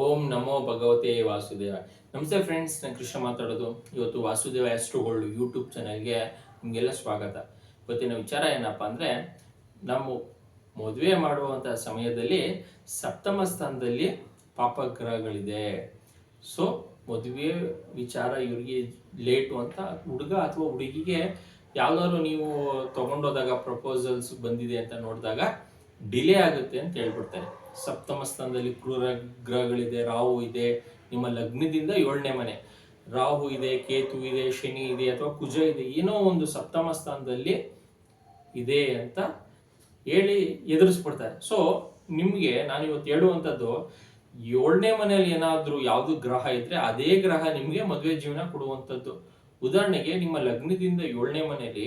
ಓಂ ನಮೋ ಭಗವತೆ ವಾಸುದೇವ. ನಮಸ್ತೆ ಫ್ರೆಂಡ್ಸ್ ನಾನು ಕೃಷ್ಣ ಮಾತಾಡೋದು. ಇವತ್ತು ವಾಸುದೇವ ಗೋಲ್ಡ್ ಯೂಟ್ಯೂಬ್ ಚಾನಲ್ಗೆ ನಿಮಗೆಲ್ಲ ಸ್ವಾಗತ. ಇವತ್ತಿನ ವಿಚಾರ ಏನಪ್ಪ ಅಂದರೆ ನಾವು ಮದುವೆ ಮಾಡುವಂಥ ಸಮಯದಲ್ಲಿ ಸಪ್ತಮ ಸ್ಥಾನದಲ್ಲಿ ಪಾಪಗ್ರಹಗಳಿದೆ. ಸೊ ಮದುವೆ ವಿಚಾರ ಇವ್ರಿಗೆ ಲೇಟು ಅಂತ ಹುಡುಗ ಅಥವಾ ಹುಡುಗಿಗೆ ಯಾವ್ದಾದ್ರು ನೀವು ತಗೊಂಡೋದಾಗ ಪ್ರಪೋಸಲ್ಸ್ ಬಂದಿದೆ ಅಂತ ನೋಡಿದಾಗ ಡಿಲೇ ಆಗುತ್ತೆ ಅಂತ ಹೇಳ್ಬಿಡ್ತಾರೆ. ಸಪ್ತಮ ಸ್ಥಾನದಲ್ಲಿ ಕ್ರೂರ ಗ್ರಹಗಳಿದೆ ರಾಹು ಇದೆ, ನಿಮ್ಮ ಲಗ್ನದಿಂದ ಏಳನೇ ಮನೆ. ರಾಹು ಇದೆ, ಕೇತು ಇದೆ, ಶನಿ ಇದೆ ಅಥವಾ ಕುಜ ಇದೆ, ಏನೋ ಒಂದು ಸಪ್ತಮ ಸ್ಥಾನದಲ್ಲಿ ಇದೆ ಅಂತ ಹೇಳಿ ಎದುರಿಸ್ಬಿಡ್ತಾರೆ. ಸೊ ನಿಮಗೆ ನಾನು ಇವತ್ತು ಹೇಳುವಂಥದ್ದು, ಏಳನೇ ಮನೆಯಲ್ಲಿ ಏನಾದರೂ ಯಾವುದು ಗ್ರಹ ಇದ್ರೆ ಅದೇ ಗ್ರಹ ನಿಮಗೆ ಮದುವೆ ಜೀವನ ಕೊಡುವಂಥದ್ದು. ಉದಾಹರಣೆಗೆ, ನಿಮ್ಮ ಲಗ್ನದಿಂದ ಏಳನೇ ಮನೆಯಲ್ಲಿ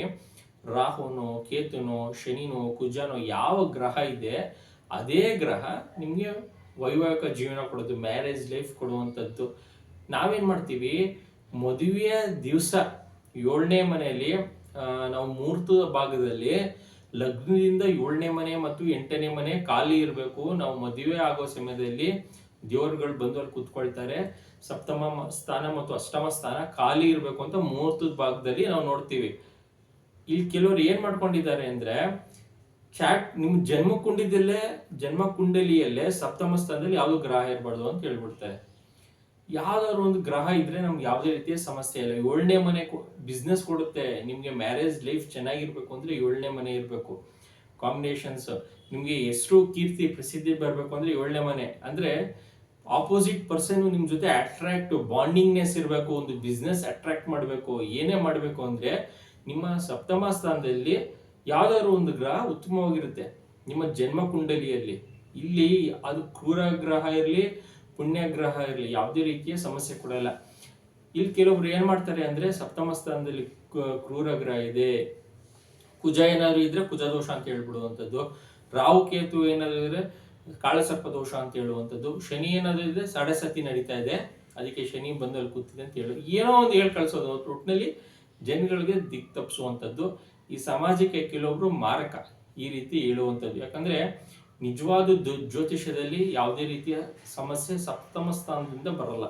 ರಾಹುನೋ, ಕೇತುನೋ, ಶನಿನೋ, ಕುಜನೋ ಯಾವ ಗ್ರಹ ಇದೆ ಅದೇ ಗ್ರಹ ನಿಮಗೆ ವೈವಾಹಿಕ ಜೀವನ ಕೊಡೋದು ಮ್ಯಾರೇಜ್ ಲೈಫ್ ಕೊಡುವಂಥದ್ದು. ನಾವೇನು ಮಾಡ್ತೀವಿ? ಮದುವೆಯ ದಿವಸ ಏಳನೇ ಮನೆಯಲ್ಲಿ ನಾವು ಮುಹೂರ್ತದ ಭಾಗದಲ್ಲಿ ಲಗ್ನದಿಂದ ಏಳನೇ ಮನೆ ಮತ್ತು ಎಂಟನೇ ಮನೆ ಖಾಲಿ ಇರಬೇಕು. ನಾವು ಮದುವೆ ಆಗೋ ಸಮಯದಲ್ಲಿ ದೇವರುಗಳು ಬಂದು ಅಲ್ಲಿ ಕುತ್ಕೊಳ್ತಾರೆ. ಸಪ್ತಮ ಸ್ಥಾನ ಮತ್ತು ಅಷ್ಟಮ ಸ್ಥಾನ ಖಾಲಿ ಇರಬೇಕು ಅಂತ ಮುಹೂರ್ತದ ಭಾಗದಲ್ಲಿ ನಾವು ನೋಡ್ತೀವಿ. ಇಲ್ಲಿ ಕೆಲವರು ಏನ್ ಮಾಡ್ಕೊಂಡಿದ್ದಾರೆ ಅಂದ್ರೆ ಚಾಟ್ ನಿಮ್ ಜನ್ಮ ಕುಂಡಿದಲ್ಲೇ ಜನ್ಮ ಕುಂಡಲಿಯಲ್ಲೇ ಸಪ್ತಮ ಸ್ಥಾನದಲ್ಲಿ ಯಾವ್ದು ಗ್ರಹ ಇರಬಾರ್ದು ಅಂತ ಹೇಳ್ಬಿಡ್ತಾರೆ ಯಾವ್ದಾದ್ರು ಒಂದು ಗ್ರಹ ಇದ್ರೆ ನಮ್ಗೆ ಯಾವುದೇ ರೀತಿಯ ಸಮಸ್ಯೆ ಇಲ್ಲ. ಏಳನೇ ಮನೆ ಬಿಸ್ನೆಸ್ ಕೊಡುತ್ತೆ. ನಿಮ್ಗೆ ಮ್ಯಾರೇಜ್ ಲೈಫ್ ಚೆನ್ನಾಗಿರ್ಬೇಕು ಅಂದ್ರೆ ಏಳನೇ ಮನೆ ಇರಬೇಕು. ಕಾಂಬಿನೇಷನ್ಸ್ ನಿಮ್ಗೆ ಹೆಸರು, ಕೀರ್ತಿ, ಪ್ರಸಿದ್ಧಿ ಬರಬೇಕು ಅಂದ್ರೆ ಏಳನೇ ಮನೆ. ಅಂದ್ರೆ ಆಪೋಸಿಟ್ ಪರ್ಸನ್ ನಿಮ್ ಜೊತೆ ಅಟ್ರಾಕ್ಟ್ ಬಾಂಡಿಂಗ್ನೆಸ್ ಇರಬೇಕು, ಒಂದು ಬಿಸ್ನೆಸ್ ಅಟ್ರಾಕ್ಟ್ ಮಾಡಬೇಕು, ಏನೇ ಮಾಡಬೇಕು ಅಂದ್ರೆ ನಿಮ್ಮ ಸಪ್ತಮ ಸ್ಥಾನದಲ್ಲಿ ಯಾವ್ದಾದ್ರು ಒಂದು ಗ್ರಹ ಉತ್ತಮವಾಗಿರುತ್ತೆ. ನಿಮ್ಮ ಜನ್ಮ ಕುಂಡಲಿಯಲ್ಲಿ. ಇಲ್ಲಿ ಅದು ಕ್ರೂರ ಗ್ರಹ ಇರಲಿ ಪುಣ್ಯ ಗ್ರಹ ಇರಲಿ, ಯಾವುದೇ ರೀತಿಯ ಸಮಸ್ಯೆ ಕೊಡಲ್ಲ ಇಲ್ಲಿ. ಕೆಲವೊಬ್ರು ಏನ್ ಮಾಡ್ತಾರೆ ಅಂದ್ರೆ ಸಪ್ತಮ ಸ್ಥಾನದಲ್ಲಿ ಕ್ರೂರ ಗ್ರಹ ಇದೆ. ಕುಜ ಏನಾದ್ರು ಇದ್ರೆ ಕುಜ ದೋಷ ಅಂತ ಹೇಳ್ಬಿಡುವಂಥದ್ದು. ರಾಹು ಕೇತು ಏನಾದ್ರು ಇದ್ರೆ ಕಾಳಸರ್ಪ ದೋಷ ಅಂತ ಹೇಳುವಂಥದ್ದು. ಶನಿ ಏನಾದ್ರು ಇದ್ರೆ ಸಾಡೆ ಸತಿ ನಡೀತಾ ಇದೆ. ಅದಕ್ಕೆ ಶನಿ ಬಂದು ಅಲ್ಲಿ ಕೂತಿದೆ ಅಂತ ಹೇಳಿ. ಏನೋ ಒಂದು ಹೇಳಿ ಕಳ್ಸೋದು. ಒಟ್ಟಿನಲ್ಲಿ ಜನಗಳಿಗೆ ದಿಕ್ ತಪ್ಪಿಸುವಂಥದ್ದು. ಈ ಸಮಾಜಕ್ಕೆ ಕೆಲವೊಬ್ರು ಮಾರಕ ಈ ರೀತಿ ಹೇಳುವಂಥದ್ದು. ಯಾಕಂದ್ರೆ ನಿಜವಾದ ಜ್ಯೋತಿಷ್ಯದಲ್ಲಿ ಯಾವುದೇ ರೀತಿಯ ಸಮಸ್ಯೆ ಸಪ್ತಮ ಸ್ಥಾನದಿಂದ ಬರಲ್ಲ.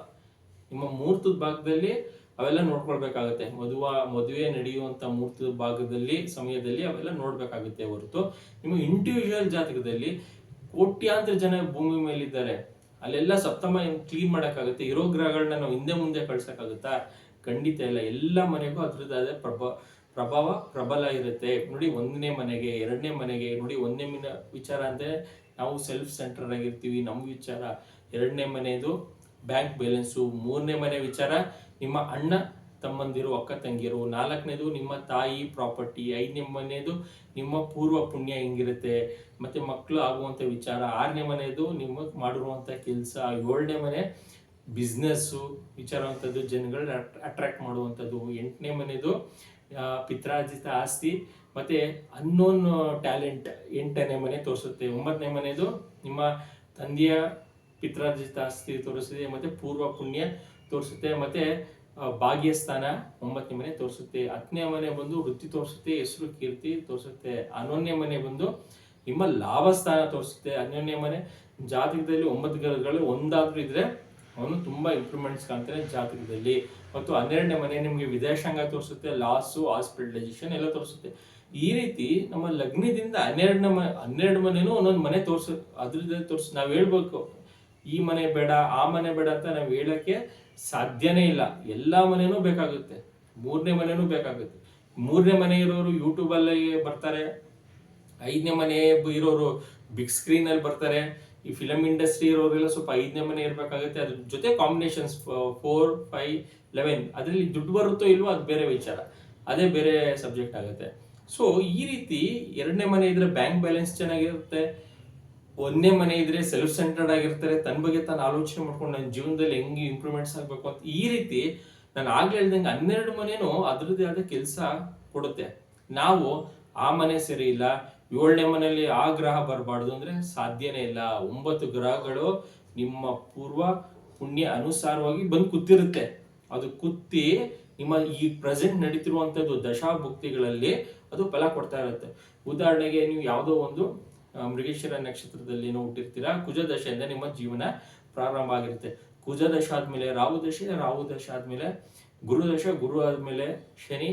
ನಿಮ್ಮ ಮುಹೂರ್ತದ ಭಾಗದಲ್ಲಿ ಅವೆಲ್ಲ ನೋಡ್ಕೊಳ್ಬೇಕಾಗುತ್ತೆ. ಮದುವ, ಮದುವೆ ನಡೆಯುವಂತ ಮುಹೂರ್ತದ ಭಾಗದಲ್ಲಿ, ಸಮಯದಲ್ಲಿ ಅವೆಲ್ಲ ನೋಡ್ಬೇಕಾಗುತ್ತೆ ಹೊರತು. ನಿಮ್ಮ ಇಂಡಿವಿಜುವಲ್ ಜಾತಕದಲ್ಲಿ ಕೋಟ್ಯಾಂತರ ಜನ ಭೂಮಿ ಮೇಲಿದ್ದಾರೆ. ಅಲ್ಲೆಲ್ಲ ಸಪ್ತಮ ಕ್ಲೀನ್ ಮಾಡೋಕ್ಕಾಗುತ್ತೆ? ಇರೋ ಗ್ರಹಗಳನ್ನ ನಾವು ಹಿಂದೆ ಮುಂದೆ ಕಳ್ಸೋಕ್ಕಾಗುತ್ತಾ? ಖಂಡಿತ ಇಲ್ಲ. ಎಲ್ಲ ಮನೆಗೂ ಅದ್ರದ್ದಾದ ಪ್ರಭ ಪ್ರಭಾವ ಪ್ರಬಲ ಇರುತ್ತೆ. ನೋಡಿ, ಒಂದನೇ ಮನೆಗೆ, ಎರಡನೇ ಮನೆಗೆ, ನೋಡಿ, ಒಂದನೇ ಮಿನ ವಿಚಾರ ಅಂದರೆ ನಾವು ಸೆಲ್ಫ್ ಸೆಂಟರ್ ಆಗಿರ್ತೀವಿ ನಮ್ಮ ವಿಚಾರ. ಎರಡನೇ ಮನೆಯದು ಬ್ಯಾಂಕ್ ಬ್ಯಾಲೆನ್ಸು ಮೂರನೇ ಮನೆ ವಿಚಾರ, ನಿಮ್ಮ ಅಣ್ಣ, ತಮ್ಮಂದಿರು, ಅಕ್ಕ ತಂಗಿರು ನಾಲ್ಕನೇದು ನಿಮ್ಮ ತಾಯಿ ಪ್ರಾಪರ್ಟಿ ಐದನೇ ಮನೆಯದು ನಿಮ್ಮ ಪೂರ್ವ ಪುಣ್ಯ ಹೆಂಗಿರುತ್ತೆ. ಮತ್ತೆ ಮಕ್ಕಳು ಆಗುವಂತ ವಿಚಾರ. ಆರನೇ ಮನೆಯದು ನಿಮ್ಮ ಮಾಡಿರುವಂತ ಕೆಲಸ. ಏಳನೇ ಮನೆ ಬಿಸ್ನೆಸ್ಸು ವಿಚಾರವಂಥದ್ದು ಜನಗಳನ್ನ ಅಟ್ರಾಕ್ಟ್ ಮಾಡುವಂಥದ್ದು ಎಂಟನೇ ಮನೆಯದು ಪಿತ್ರಾರ್ಜಿತ ಆಸ್ತಿ ಮತ್ತೆ ಅನ್ನೋನ್ ಟ್ಯಾಲೆಂಟ್ ಎಂಟನೇ ಮನೆ ತೋರಿಸುತ್ತೆ. ಒಂಬತ್ತನೇ ಮನೆದು ನಿಮ್ಮ ತಂದೆಯ ಪಿತ್ರಾರ್ಜಿತ ಆಸ್ತಿ ತೋರಿಸುತ್ತೆ ಮತ್ತೆ ಪೂರ್ವ ಪುಣ್ಯ ತೋರಿಸುತ್ತೆ, ಮತ್ತೆ ಭಾಗ್ಯಸ್ಥಾನ ಒಂಬತ್ತನೇ ಮನೆ ತೋರಿಸುತ್ತೆ. ಹತ್ತನೇ ಮನೆ ಬಂದು ವೃತ್ತಿ ತೋರಿಸುತ್ತೆ, ಹೆಸರು, ಕೀರ್ತಿ ತೋರಿಸುತ್ತೆ. ಹನ್ನೊಂದನೇ ಮನೆ ಬಂದು ನಿಮ್ಮ ಲಾಭ ಸ್ಥಾನ ತೋರಿಸುತ್ತೆ. ಹನ್ನೊಂದನೇ ಮನೆ ಜಾತಕದಲ್ಲಿ ಒಂಬತ್ತು ಗ್ರಹಗಳು ಒಂದಾದ್ರೂ ಇದ್ರೆ ಅವನು ತುಂಬಾ ಇಂಪ್ರೂವ್ಮೆಂಟ್ಸ್ ಕಾಣ್ತಾರೆ ಜಾತಕದಲ್ಲಿ. ಮತ್ತು ಹನ್ನೆರಡನೇ ಮನೆ ನಿಮಗೆ ವಿದೇಶಾಂಗ ತೋರಿಸುತ್ತೆ, ಲಾಸು ಹಾಸ್ಪಿಟಲೈಸೇಷನ್ ಎಲ್ಲ ತೋರಿಸುತ್ತೆ. ಈ ರೀತಿ ನಮ್ಮ ಲಗ್ನದಿಂದ ಹನ್ನೆರಡನೇ ಮನೆ ಹನ್ನೆರಡು ಮನೆನೂ ಒಂದೊಂದು ಮನೆ ತೋರಿಸು, ಅದ್ರದ್ದು ತೋರ್ಸು, ನಾವು ಹೇಳ್ಬೇಕು. ಈ ಮನೆ ಬೇಡ, ಆ ಮನೆ ಬೇಡ ಅಂತ ನಾವು ಹೇಳಕ್ಕೆ ಸಾಧ್ಯನೇ ಇಲ್ಲ. ಎಲ್ಲಾ ಮನೆನೂ ಬೇಕಾಗುತ್ತೆ. ಮೂರನೇ ಮನೆನೂ ಬೇಕಾಗುತ್ತೆ. ಮೂರನೇ ಮನೆ ಇರೋರು ಯೂಟ್ಯೂಬಲ್ಲಿ ಬರ್ತಾರೆ. ಐದನೇ ಮನೆ ಇರೋರು ಬಿಗ್ ಸ್ಕ್ರೀನ್ ಅಲ್ಲಿ ಬರ್ತಾರೆ. ಈ ಫಿಲಮ್ ಇಂಡಸ್ಟ್ರಿ ಇರೋರೆಲ್ಲ ಸ್ವಲ್ಪ ಐದನೇ ಮನೆ ಇರಬೇಕಾಗುತ್ತೆ. ಅದ್ರ ಜೊತೆ ಕಾಂಬಿನೇಷನ್ಸ್ ಫೋರ್ ಫೈವ್ ಲೆವೆನ್ ಅದರಲ್ಲಿ ದುಡ್ಡು ಬರುತ್ತೋ ಇಲ್ವೋ ಅದು ಬೇರೆ ವಿಚಾರ. ಅದೇ ಬೇರೆ ಸಬ್ಜೆಕ್ಟ್ ಆಗುತ್ತೆ. ಸೊ ಈ ರೀತಿ ಎರಡನೇ ಮನೆ ಇದ್ರೆ ಬ್ಯಾಂಕ್ ಬ್ಯಾಲೆನ್ಸ್ ಚೆನ್ನಾಗಿರುತ್ತೆ. ಒಂದನೇ ಮನೆ ಇದ್ರೆ ಸೆಲ್ಫ್ ಸೆಂಟರ್ಡ್ ಆಗಿರ್ತಾರೆ. ತನ್ನ ಬಗ್ಗೆ ತಾನು ಆಲೋಚನೆ ಮಾಡ್ಕೊಂಡು ನನ್ನ ಜೀವನದಲ್ಲಿ ಹೆಂಗೆ ಇಂಪ್ರೂವ್ಮೆಂಟ್ಸ್ ಆಗಬೇಕು ಅಂತ ಈ ರೀತಿ ನಾನು ಆಗ್ಲೇ ಹೇಳ್ದಂಗೆ ಹನ್ನೆರಡು ಮನೇನು ಅದರದ್ದೇ ಆದ ಕೆಲಸ ಕೊಡುತ್ತೆ. ನಾವು ಆ ಮನೆ ಸರಿ ಇಲ್ಲ ಏಳನೇ ಮನೆಯಲ್ಲಿ ಆ ಗ್ರಹ ಬರಬಾರ್ದು ಅಂದ್ರೆ ಸಾಧ್ಯನೇ ಇಲ್ಲ. ಒಂಬತ್ತು ಗ್ರಹಗಳು ನಿಮ್ಮ ಪೂರ್ವ ಪುಣ್ಯ ಅನುಸಾರವಾಗಿ ಬಂದು ಕೂತಿರುತ್ತೆ. ಅದು ಕುತ್ತಿ ನಿಮ್ಮ ಈ ಪ್ರೆಸೆಂಟ್ ನಡೀತಿರುವಂತದ್ದು ದಶಾಭುಕ್ತಿಗಳಲ್ಲಿ ಅದು ಫಲ ಕೊಡ್ತಾ ಇರುತ್ತೆ. ಉದಾಹರಣೆಗೆ ನೀವು ಯಾವುದೋ ಒಂದು ಮೃಗೇಶ್ವರ ನಕ್ಷತ್ರದಲ್ಲಿ ಏನೋ ಹುಟ್ಟಿರ್ತೀರಾ ಕುಜದಶೆಯಿಂದ ನಿಮ್ಮ ಜೀವನ ಪ್ರಾರಂಭ ಆಗಿರುತ್ತೆ. ಕುಜದಶ ಆದ್ಮೇಲೆ ರಾಹು ದಶೆ ರಾಹು ದಶ ಆದ್ಮೇಲೆ ಗುರುದಶ, ಗುರು ಆದ್ಮೇಲೆ ಶನಿ,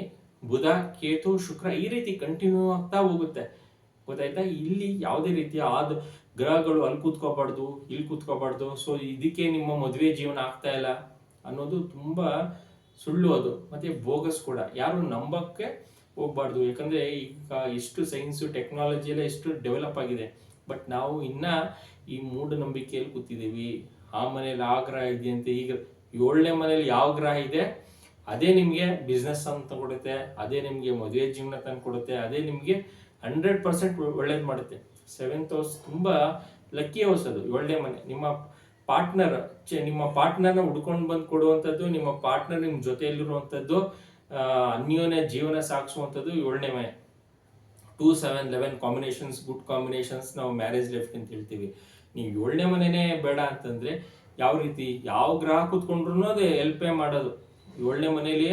ಬುಧ, ಕೇತು, ಶುಕ್ರ ಈ ರೀತಿ ಕಂಟಿನ್ಯೂ ಆಗ್ತಾ ಹೋಗುತ್ತೆ. ಗೊತ್ತಾಯ್ತಾ? ಇಲ್ಲಿ ಯಾವುದೇ ರೀತಿಯ ಆದ ಗ್ರಹಗಳು ಅಲ್ಲಿ ಕೂತ್ಕೋಬಾರ್ದು, ಇಲ್ಲಿ ಕೂತ್ಕೋಬಾರ್ದು. ಸೊ ಇದಕ್ಕೆ ನಿಮ್ಮ ಮದುವೆ ಜೀವನ ಆಗ್ತಾ ಇಲ್ಲ ಅನ್ನೋದು ತುಂಬ ಸುಳ್ಳು ಅದು. ಮತ್ತೆ ಬೋಗಸ್ ಕೂಡ. ಯಾರು ನಂಬಕ್ಕೆ ಹೋಗ್ಬಾರ್ದು. ಯಾಕಂದ್ರೆ ಈಗ ಎಷ್ಟು ಸೈನ್ಸು ಟೆಕ್ನಾಲಜಿ ಎಲ್ಲ ಎಷ್ಟು ಡೆವಲಪ್ ಆಗಿದೆ. ಬಟ್ ನಾವು ಇನ್ನ ಈ ಮೂಢನಂಬಿಕೆಯಲ್ಲಿ ಕೂತಿದ್ದೀವಿ. ಆ ಮನೇಲಿ ಆ ಗ್ರಹ ಇದೆಯಂತೆ ಈಗ ಏಳನೇ ಮನೇಲಿ ಯಾವ ಗ್ರಹ ಇದೆ? ಅದೇ ನಿಮಗೆ ಬಿಸ್ನೆಸ್ ಅಂತ ಕೊಡುತ್ತೆ ಅದೇ ನಿಮಗೆ ಮದುವೆ ಜೀವನ ತಂದು ಕೊಡುತ್ತೆ ಅದೇ ನಿಮಗೆ ಹಂಡ್ರೆಡ್ ಪರ್ಸೆಂಟ್ ಒಳ್ಳೇದು ಮಾಡುತ್ತೆ. ಸೆವೆಂತ್ ಹೌಸ್ ತುಂಬ ಲಕ್ಕಿ ಹೌಸ್ ಅದು, ಒಳ್ಳೆ ಮನೆ. ನಿಮ್ಮ ಪಾರ್ಟ್ನರ್ ನಿಮ್ಮ ಪಾರ್ಟ್ನರ್ನ ಹುಡ್ಕೊಂಡು ಬಂದು ಕೊಡುವಂಥದ್ದು, ನಿಮ್ಮ ಪಾರ್ಟ್ನರ್ ನಿಮ್ಮ ಜೊತೆಯಲ್ಲಿರುವಂಥದ್ದು ಅನ್ಯೋನ್ಯ ಜೀವನ ಸಾಗಿಸುವಂಥದ್ದು ಏಳನೇ ಮನೆ. Two seven eleven combinations good combinations ನಾವು ಮ್ಯಾರೇಜ್ ಲೈಫ್ ಅಂತ ಹೇಳ್ತೀವಿ. ನೀವು ಏಳನೇ ಮನೆನೇ ಬೇಡ ಅಂತಂದರೆ ಯಾವ ರೀತಿ? ಯಾವ ಗ್ರಹ ಕೂತ್ಕೊಂಡ್ರು ಅದೇ ಹೆಲ್ಪೇ ಮಾಡೋದು. ಏಳನೇ ಮನೇಲಿ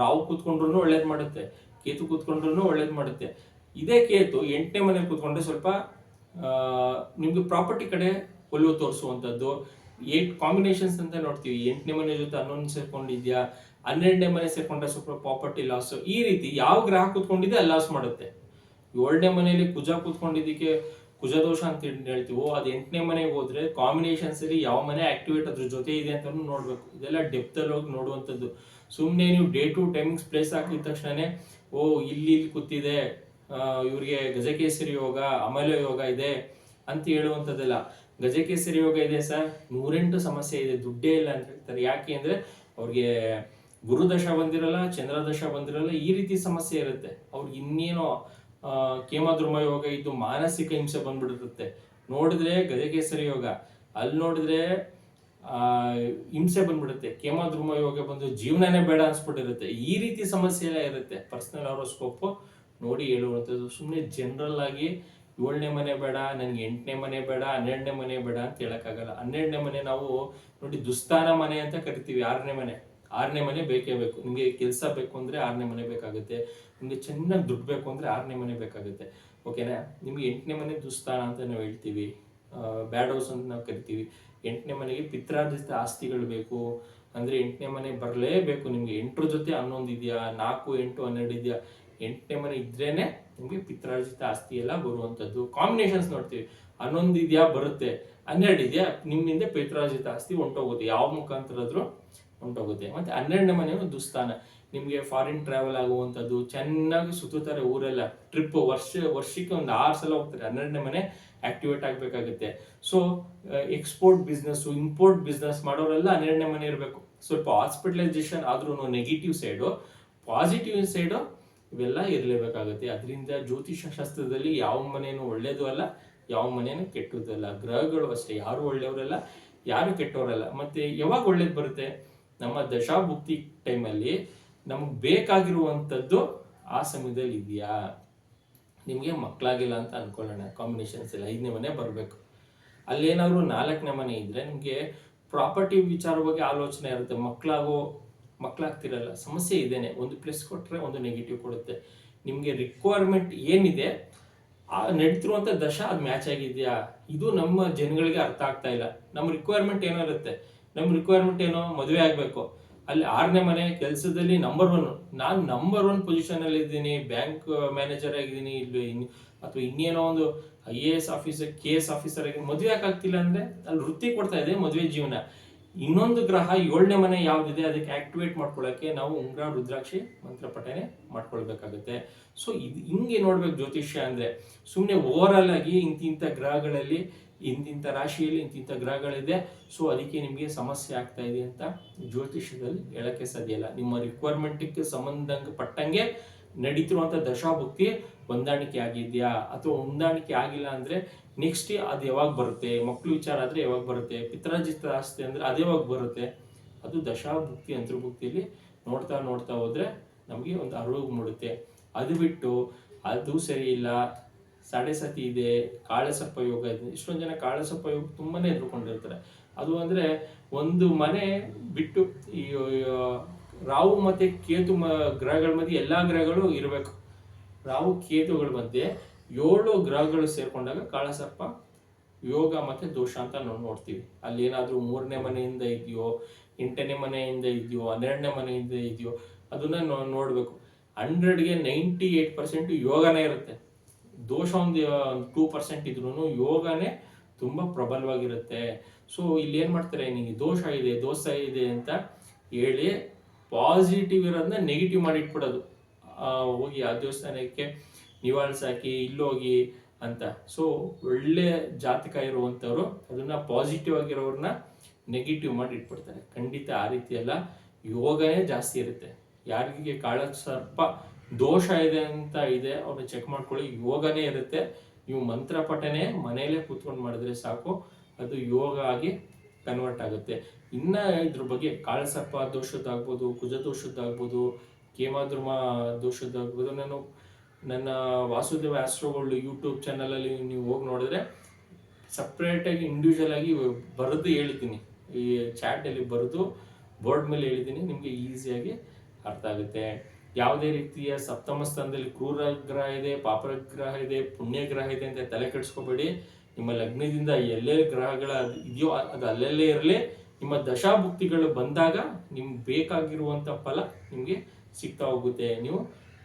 ರಾವು ಕೂತ್ಕೊಂಡ್ರು ಒಳ್ಳೇದು ಮಾಡುತ್ತೆ. ಕೇತು ಕೂತ್ಕೊಂಡ್ರು ಒಳ್ಳೇದು ಮಾಡುತ್ತೆ. ಇದೇ ಕೇತು ಎಂಟನೇ ಮನೇಲಿ ಕೂತ್ಕೊಂಡ್ರೆ ಸ್ವಲ್ಪ ನಿಮ್ಮದು ನಿಮ್ಗೆ ಪ್ರಾಪರ್ಟಿ ಕಡೆ ಒಲವು ತೋರಿಸುವಂಥದ್ದು. ಏಟ್ ಕಾಂಬಿನೇಷನ್ಸ್ ಅಂತ ನೋಡ್ತೀವಿ. ಎಂಟನೇ ಮನೆ ಜೊತೆ ಹನ್ನೊಂದು ಸೇರ್ಕೊಂಡಿದ್ಯಾ, ಹನ್ನೆರಡನೇ ಮನೆ ಸೇರ್ಕೊಂಡ್ರೆ ಸ್ವಲ್ಪ ಪ್ರಾಪರ್ಟಿ ಲಾಸ್ ಈ ರೀತಿ ಯಾವ ಗ್ರಹ ಕೂತ್ಕೊಂಡಿದೆ ಅಲ್ಲಿ ಲಾಸ್ ಮಾಡುತ್ತೆ. ಏಳನೇ ಮನೆಯಲ್ಲಿ ಕುಜ ಕೂತ್ಕೊಂಡಿದ್ದಕ್ಕೆ ಕುಜದೋಷ ಅಂತ ಓ ಅದು ಎಂಟನೇ ಮನೆಗೆ ಹೋದ್ರೆ ಕಾಂಬಿನೇಷನ್ಸ್ ಅಲ್ಲಿ ಯಾವ ಮನೆ ಆಕ್ಟಿವೇಟ್ ಅದ್ರ ಜೊತೆ ಇದೆ ಅಂತ ನೋಡ್ಬೇಕು. ಇದೆಲ್ಲ ಡೆಪ್ತ್ ಅಲ್ಲಿ ಹೋಗಿ ನೋಡುವಂಥದ್ದು. ಸುಮ್ಮನೆ ನೀವು ಡೇ ಟು ಟೈಮಿಂಗ್ಸ್ ಪ್ಲೇಸ್ ಹಾಕಿದ ತಕ್ಷಣನೇ, ಓ, ಇಲ್ಲಿ ಇಲ್ಲಿ ಕೂತಿದೆ ಇವ್ರಿಗೆ ಗಜಕೇಸರಿ ಯೋಗ, ಅಮಲ ಯೋಗ ಇದೆ ಅಂತ ಹೇಳುವಂಥದ್ದೆಲ್ಲ. ಗಜಕೇಸರಿ ಯೋಗ ಇದೆ ಸರ್. ನೂರೆಂಟು ಸಮಸ್ಯೆ ಇದೆ. ದುಡ್ಡೇ ಇಲ್ಲ ಅಂತ ಹೇಳ್ತಾರೆ. ಯಾಕೆ ಅಂದ್ರೆ ಅವ್ರಿಗೆ ಗುರುದಶ ಬಂದಿರಲ್ಲ ಚಂದ್ರದಶ ಬಂದಿರಲ್ಲ, ಈ ರೀತಿ ಸಮಸ್ಯೆ ಇರುತ್ತೆ. ಅವ್ರಿಗೆ ಇನ್ನೇನೋ ಕೇಮದ್ರಮ ಯೋಗ ಇದ್ದು ಮಾನಸಿಕ ಹಿಂಸೆ ಬಂದ್ಬಿಟ್ಟಿರುತ್ತೆ. ನೋಡಿದ್ರೆ ಗಜಕೇಸರಿ ಯೋಗ. ಅಲ್ಲಿ ನೋಡಿದ್ರೆ ಹಿಂಸೆ ಬಂದ್ಬಿಡುತ್ತೆ. ಕೇಮದ್ರುಮ ಯೋಗ ಬಂದು ಜೀವನನೇ ಬೇಡ ಅನ್ಸ್ಬಿಟ್ಟಿರುತ್ತೆ. ಈ ರೀತಿ ಸಮಸ್ಯೆ ಇರುತ್ತೆ. ಪರ್ಸನಲ್ ಅವರೋಸ್ಕೋಪ್ ನೋಡಿ ಹೇಳುವಂಥದ್ದು. ಸುಮ್ಮನೆ ಜನರಲ್ ಆಗಿ ಏಳನೇ ಮನೆ ಬೇಡ, ನನಗೆ ಎಂಟನೇ ಮನೆ ಬೇಡ, ಹನ್ನೆರಡನೇ ಮನೆ ಬೇಡ ಅಂತ ಹೇಳೋಕ್ಕಾಗಲ್ಲ. ಹನ್ನೆರಡನೇ ಮನೆ ನಾವು ನೋಡಿ ದುಸ್ಥಾನ ಮನೆ ಅಂತ ಕರಿತೀವಿ. ಆರನೇ ಮನೆ. ಆರನೇ ಮನೆ ಬೇಕೇ ಬೇಕು. ನಿಮಗೆ ಕೆಲಸ ಬೇಕು ಅಂದ್ರೆ ಆರನೇ ಮನೆ ಬೇಕಾಗುತ್ತೆ. ನಿಮಗೆ ಚೆನ್ನಾಗಿ ದುಡ್ಡು ಬೇಕು ಅಂದ್ರೆ ಆರನೇ ಮನೆ ಬೇಕಾಗುತ್ತೆ. ಓಕೆನಾ ನಿಮ್ಗೆ ಎಂಟನೇ ಮನೆ ದುಸ್ಥಾನ ಅಂತ ನಾವು ಹೇಳ್ತೀವಿ. ಬ್ಯಾಡ್ ಹೌಸ್ ಅಂತ ನಾವು ಕರಿತೀವಿ. ಎಂಟನೇ ಮನೆಗೆ ಪಿತ್ರಾರ್ಜಿತ ಆಸ್ತಿಗಳು ಬೇಕು. ಅಂದ್ರೆ ಎಂಟನೇ ಮನೆ ಬರಲೇಬೇಕು ನಿಮ್ಗೆ. ಎಂಟರ ಜೊತೆ ಹನ್ನೊಂದು ಇದೆಯಾ? ನಾಲ್ಕು, ಎಂಟು, ಹನ್ನೆರಡು ಇದೆಯಾ? ಎಂಟನೇ ಮನೆ ಇದ್ರೇನೆ ನಿಮಗೆ ಪಿತ್ರಾರ್ಜಿತ ಆಸ್ತಿ ಎಲ್ಲ ಬರುವಂಥದ್ದು ಕಾಂಬಿನೇಷನ್ಸ್ ನೋಡ್ತೀವಿ. ಹನ್ನೊಂದು ಇದೆಯಾ, ಬರುತ್ತೆ. ಹನ್ನೆರಡು ಇದೆಯಾ, ನಿಮ್ಮಿಂದ ಪಿತ್ರಾರ್ಜಿತ ಆಸ್ತಿ ಹೊಂಟೋಗುತ್ತೆ ಯಾವ ಮುಖಾಂತರ ಆದ್ರೂ ಹೊಂಟೋಗುತ್ತೆ ಮತ್ತೆ ಹನ್ನೆರಡನೇ ಮನೆಯೂ ದುಸ್ಥಾನ. ನಿಮಗೆ ಫಾರಿನ್ ಟ್ರಾವೆಲ್ ಆಗುವಂಥದ್ದು ಚೆನ್ನಾಗಿ ಸುತ್ತುತ್ತಾರೆ ಊರೆಲ್ಲ. ಟ್ರಿಪ್ ವರ್ಷ, ವರ್ಷಕ್ಕೆ ಒಂದು ಆರು ಸಲ ಹೋಗ್ತಾರೆ. ಹನ್ನೆರಡನೇ ಮನೆ activate ಆಗಬೇಕಾಗುತ್ತೆ. So export business import business ಮಾಡೋರೆಲ್ಲ ಹನ್ನೆರಡನೇ ಮನೆ ಇರಬೇಕು. ಸ್ವಲ್ಪ ಹಾಸ್ಪಿಟಲೈಸೇಷನ್ ಆದ್ರೂ ನೆಗೆಟಿವ್ ಸೈಡು ಪಾಸಿಟಿವ್ ಸೈಡು ಇವೆಲ್ಲ ಇರಲೇಬೇಕಾಗುತ್ತೆ. ಅದರಿಂದ ಜ್ಯೋತಿಷ ಶಾಸ್ತ್ರದಲ್ಲಿ ಯಾವ ಮನೇನು ಒಳ್ಳೇದು ಅಲ್ಲ, ಯಾವ ಮನೇನು ಕೆಟ್ಟದ್ದು ಅಲ್ಲ. ಗ್ರಹಗಳು ಅಷ್ಟೇ, ಯಾರು ಒಳ್ಳೆಯವರಲ್ಲ, ಯಾರು ಕೆಟ್ಟವರಲ್ಲ. ಮತ್ತೆ ಯಾವಾಗ ಒಳ್ಳೇದು ಬರುತ್ತೆ? ನಮ್ಮ ದಶಾಭುಕ್ತಿ ಟೈಮಲ್ಲಿ ನಮಗೆ ಬೇಕಾಗಿರುವಂಥದ್ದು ಆ ಸಮಯದಲ್ಲಿ ಇದೆಯಾ? ನಿಮಗೆ ಮಕ್ಕಳಾಗಿಲ್ಲ ಅಂತ ಅನ್ಕೊಳ್ಳೋಣ. ಕಾಂಬಿನೇಷನ್ಸ್ ಎಲ್ಲ ಐದನೇ ಮನೆ ಬರಬೇಕು. ಅಲ್ಲೇನಾದ್ರು ನಾಲ್ಕನೇ ಮನೆ ಇದ್ರೆ ನಿಮಗೆ ಪ್ರಾಪರ್ಟಿ ವಿಚಾರವಾಗಿ ಆಲೋಚನೆ ಇರುತ್ತೆ. ಮಕ್ಕಳಾಗೋ ಮಕ್ಕಳಾಗ್ತಿರಲ್ಲ, ಸಮಸ್ಯೆ ಇದೇನೆ. ಒಂದು ಪ್ಲಸ್ ಕೊಟ್ಟರೆ ಒಂದು ನೆಗೆಟಿವ್ ಕೊಡುತ್ತೆ. ನಿಮಗೆ ರಿಕ್ವೈರ್ಮೆಂಟ್ ಏನಿದೆ, ಆ ನಡೀತಿರುವಂಥ ದಶ ಅದು ಮ್ಯಾಚ್ ಆಗಿದೆಯಾ? ಇದು ನಮ್ಮ ಜನಗಳಿಗೆ ಅರ್ಥ ಆಗ್ತಾ ಇಲ್ಲ. ನಮ್ಮ ರಿಕ್ವೈರ್ಮೆಂಟ್ ಏನೋ ಇರುತ್ತೆ. ನಮ್ಮ ರಿಕ್ವೈರ್ಮೆಂಟ್ ಏನೋ ಮದುವೆ ಆಗಬೇಕು. ಅಲ್ಲಿ ಆರನೇ ಮನೆ ಕೆಲಸದಲ್ಲಿ ನಂಬರ್ ಒನ್ ನಾನು ನಂಬರ್ ಒನ್ ಪೊಸಿಷನ್ ಅಲ್ಲಿ ಇದ್ದೀನಿ ಬ್ಯಾಂಕ್ ಮ್ಯಾನೇಜರ್ ಆಗಿದ್ದೀನಿ, ಇಲ್ಲಿ ಅಥವಾ ಇನ್ನೇನೋ ಒಂದು I A S officer K S officer ಆಗಿ ಮದುವೆ ಆಗ್ತಿಲ್ಲ ಅಂದ್ರೆ, ಅಲ್ಲಿ ವೃತ್ತಿ ಕೊಡ್ತಾ ಇದೆ ಮದುವೆ ಜೀವನ. ಇನ್ನೊಂದು ಗ್ರಹ ಏಳನೇ ಮನೆ ಯಾವ್ದಿದೆ, ಅದಕ್ಕೆ ಆಕ್ಟಿವೇಟ್ ಮಾಡ್ಕೊಳ್ಳೋಕೆ ನಾವು ಉಂಗ್ರ, ರುದ್ರಾಕ್ಷಿ ಮಂತ್ರ ಪಠನೆ ಮಾಡ್ಕೊಳ್ಬೇಕಾಗುತ್ತೆ. ಸೊ ಇದು ಹಿಂಗೆ ನೋಡ್ಬೇಕು ಜ್ಯೋತಿಷ್ಯ ಅಂದ್ರೆ. ಸುಮ್ಮನೆ ಓವರ್ ಆಲ್ ಆಗಿ ಇಂತಿಂಥ ಗ್ರಹಗಳಲ್ಲಿ ಇಂತಿಂಥ ರಾಶಿಯಲ್ಲಿ ಇಂತಿಂಥ ಗ್ರಹಗಳಿದೆ. ಸೊ ಅದಕ್ಕೆ ನಿಮಗೆ ಸಮಸ್ಯೆ ಆಗ್ತಾ ಇದೆ ಅಂತ ಜ್ಯೋತಿಷ್ಯದಲ್ಲಿ ಹೇಳಕ್ಕೆ ಸಾಧ್ಯ ಇಲ್ಲ. ನಿಮ್ಮ ರಿಕ್ವೈರ್ಮೆಂಟ್ಗೆ ಸಂಬಂಧ ಪಟ್ಟಂಗೆ ನಡೀತಿರುವಂಥ ದಶಾಭುಕ್ತಿ ಹೊಂದಾಣಿಕೆ ಆಗಿದೆಯಾ? ಅಥವಾ ಹೊಂದಾಣಿಕೆ ಆಗಿಲ್ಲ ಅಂದ್ರೆ ನೆಕ್ಸ್ಟ್ ಅದು ಯಾವಾಗ ಬರುತ್ತೆ? ಮಕ್ಕಳು ವಿಚಾರ ಆದ್ರೆ ಯಾವಾಗ ಬರುತ್ತೆ? ಪಿತ್ರಾರ್ಜಿತ ಆಸ್ತಿ ಅಂದ್ರೆ ಅದು ಯಾವಾಗ ಬರುತ್ತೆ? ಅದು ದಶಾಭುಕ್ತಿ, ಅಂತರ್ಭುಕ್ತಿಯಲ್ಲಿ ನೋಡ್ತಾ ನೋಡ್ತಾ ಹೋದರೆ ನಮಗೆ ಒಂದು ಅರಿವು ಮೂಡುತ್ತೆ. ಅದು ಬಿಟ್ಟು ಅದು ಸರಿ ಇಲ್ಲ ಸತಿ ಇದೆ ಕಾಳಸಪ್ಪ ಯೋಗ ಇದೆ. ಇಷ್ಟೊಂದು ಜನ ಕಾಳಸಪ್ಪ ಯೋಗ ತುಂಬಾನೇ ಎದುರುಕೊಂಡಿರ್ತಾರೆ. ಅದು ಅಂದ್ರೆ ಒಂದು ಮನೆ ಬಿಟ್ಟು ಈ ಈ ರಾಹು ಮತ್ತೆ ಕೇತು ಮ- ಗ್ರಹಗಳ ಮಧ್ಯೆ ಎಲ್ಲಾ ಗ್ರಹಗಳು ಇರಬೇಕು. ರಾಹು ಕೇತುಗಳ ಮಧ್ಯೆ ಏಳು ಗ್ರಹಗಳು ಸೇರ್ಕೊಂಡಾಗ ಕಾಳಸರ್ಪ ಯೋಗ ಮತ್ತು ದೋಷ ಅಂತ ನಾವು ನೋಡ್ತೀವಿ. ಅಲ್ಲಿ ಏನಾದರೂ ಮೂರನೇ ಮನೆಯಿಂದ ಇದೆಯೋ, ಎಂಟನೇ ಮನೆಯಿಂದ ಇದೆಯೋ, ಹನ್ನೆರಡನೇ ಮನೆಯಿಂದ ಇದೆಯೋ, ಅದನ್ನ ನಾವು ನೋಡಬೇಕು. ಹಂಡ್ರೆಡ್ಗೆ ನೈಂಟಿ ಏಟ್ ಪರ್ಸೆಂಟ್ ಯೋಗನೇ ಇರುತ್ತೆ. ದೋಷ ಒಂದು ಟೂ ಪರ್ಸೆಂಟ್ ಇದ್ರೂ ಯೋಗನೇ ತುಂಬ ಪ್ರಬಲವಾಗಿರುತ್ತೆ. ಸೊ, ಇಲ್ಲಿ ಏನು ಮಾಡ್ತಾರೆ ನಿಮಗೆ ದೋಷ ಇದೆ ದೋಷ ಇದೆ ಅಂತ ಹೇಳಿ ಪಾಸಿಟಿವ್ ಇರೋದನ್ನ ನೆಗೆಟಿವ್ ಮಾಡಿಟ್ಬಿಡೋದು ಹೋಗಿ ಆ ದೇವಸ್ಥಾನಕ್ಕೆ ನಿವಾಳಿಸಾಕಿ ಇಲ್ಲೋಗಿ ಅಂತ. ಸೊ ಒಳ್ಳೆ ಜಾತಕ ಇರುವಂಥವ್ರು ಅದನ್ನ ಪಾಸಿಟಿವ್ ಆಗಿರೋರನ್ನ ನೆಗೆಟಿವ್ ಮಾಡಿ ಇಟ್ಬಿಡ್ತಾರೆ. ಖಂಡಿತ ಆ ರೀತಿ ಅಲ್ಲ ಯೋಗನೇ ಜಾಸ್ತಿ ಇರುತ್ತೆ. ಯಾರಿಗೆ ಕಾಳ ಸರ್ಪ ದೋಷ ಇದೆ ಅಂತ ಇದೆ ಅವ್ರನ್ನ ಚೆಕ್ ಮಾಡ್ಕೊಳ್ಳಿ, ಯೋಗನೇ ಇರುತ್ತೆ. ನೀವು ಮಂತ್ರ ಪಠನೆ ಮನೆಯಲ್ಲೇ ಕೂತ್ಕೊಂಡು ಮಾಡಿದ್ರೆ ಸಾಕು. ಅದು ಯೋಗ ಆಗಿ ಕನ್ವರ್ಟ್ ಆಗುತ್ತೆ. ಇನ್ನ ಇದ್ರ ಬಗ್ಗೆ ಕಾಳಸರ್ಪ ದೋಷದ್ದಾಗ್ಬೋದು ಕುಜ ದೋಷದ್ದಾಗ್ಬೋದು ಕೇಮಾದ್ರುಮ ದೋಷದ್ದಾಗ್ಬೋದು ನಾನು ನನ್ನ ವಾಸುದೇವ ಆಸ್ಟ್ರೋಗಳು ಯೂಟ್ಯೂಬ್ ಚಾನಲಲ್ಲಿ ನೀವು ಹೋಗಿ ನೋಡಿದ್ರೆ ಸಪ್ರೇಟಾಗಿ ಇಂಡಿವಿಜುವಲ್ ಆಗಿ ಬರೆದು ಹೇಳಿದ್ದೀನಿ. ಈ ಚಾಟಲ್ಲಿ ಬರೆದು ಬೋರ್ಡ್ ಮೇಲೆ ಹೇಳಿದ್ದೀನಿ, ನಿಮಗೆ ಈಸಿಯಾಗಿ ಅರ್ಥ ಆಗುತ್ತೆ. ಯಾವುದೇ ರೀತಿಯ ಸಪ್ತಮ ಸ್ಥಾನದಲ್ಲಿ ಕ್ರೂರ ಗ್ರಹ ಇದೆ ಪಾಪರ ಗ್ರಹ ಇದೆ ಪುಣ್ಯ ಗ್ರಹ ಇದೆ ಅಂತ ತಲೆ ಕೆಡಿಸ್ಕೋಬೇಡಿ. ನಿಮ್ಮ ಲಗ್ನದಿಂದ ಎಲ್ಲೇ ಗ್ರಹಗಳ ಇದೆಯೋ ಅದು ಅಲ್ಲಲ್ಲೇ ಇರಲಿ. ನಿಮ್ಮ ದಶಾಭುಕ್ತಿಗಳು ಬಂದಾಗ ನಿಮ್ಗೆ ಬೇಕಾಗಿರುವಂಥ ಫಲ ನಿಮಗೆ ಸಿಗ್ತಾ ಹೋಗುತ್ತೆ. ನೀವು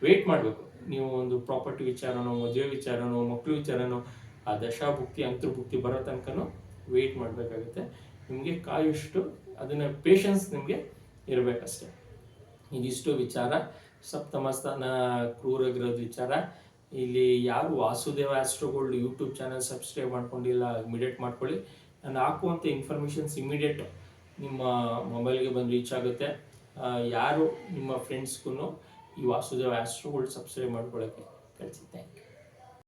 ವೇಟ್ ಮಾಡಬೇಕು. ನೀವು ಒಂದು ಪ್ರಾಪರ್ಟಿ ವಿಚಾರನೋ, ಮದುವೆ ವಿಚಾರನೋ ಮಕ್ಕಳು ವಿಚಾರನೋ, ಆ ದಶಾಭುಕ್ತಿ, ಅಂತರ್ಭುಕ್ತಿ ಬರೋ ತನಕನೂ ವೇಟ್ ಮಾಡಬೇಕಾಗುತ್ತೆ. ನಿಮಗೆ ಕಾಯುಷ್ಟು ಅದನ್ನ ಪೇಷನ್ಸ್ ನಿಮಗೆ ಇರಬೇಕಷ್ಟೆ. ಇದಿಷ್ಟು ವಿಚಾರ. ಸಪ್ತಮ ಸ್ಥಾನ ಕ್ರೂರಗಿರೋದು ವಿಚಾರ. ಇಲ್ಲಿ ಯಾರು Vasudeva Astrogold YouTube channel subscribe ಮಾಡ್ಕೊಂಡಿಲ್ಲ ಇಮಿಡಿಯೇಟ್ ಮಾಡ್ಕೊಳ್ಳಿ. ನಾನು ಹಾಕುವಂಥ ಇನ್ಫಾರ್ಮೇಷನ್ಸ್ ಇಮಿಡಿಯೇಟ್ ನಿಮ್ಮ ಮೊಬೈಲ್ಗೆ ಬಂದು ರೀಚ್ ಆಗುತ್ತೆ. ಯಾರು ನಿಮ್ಮ ಫ್ರೆಂಡ್ಸ್ಗೂ ಈ ವಾಸುದೇವ ಆಸ್ಟ್ರೋಗೋಲ್ಡ್ ಸಬ್ಸ್ಕ್ರೈಬ್ ಮಾಡ್ಕೊಳ್ಳೋಕ್ಕೆ ಕಳಿಸಿ ಥ್ಯಾಂಕ್ ಯು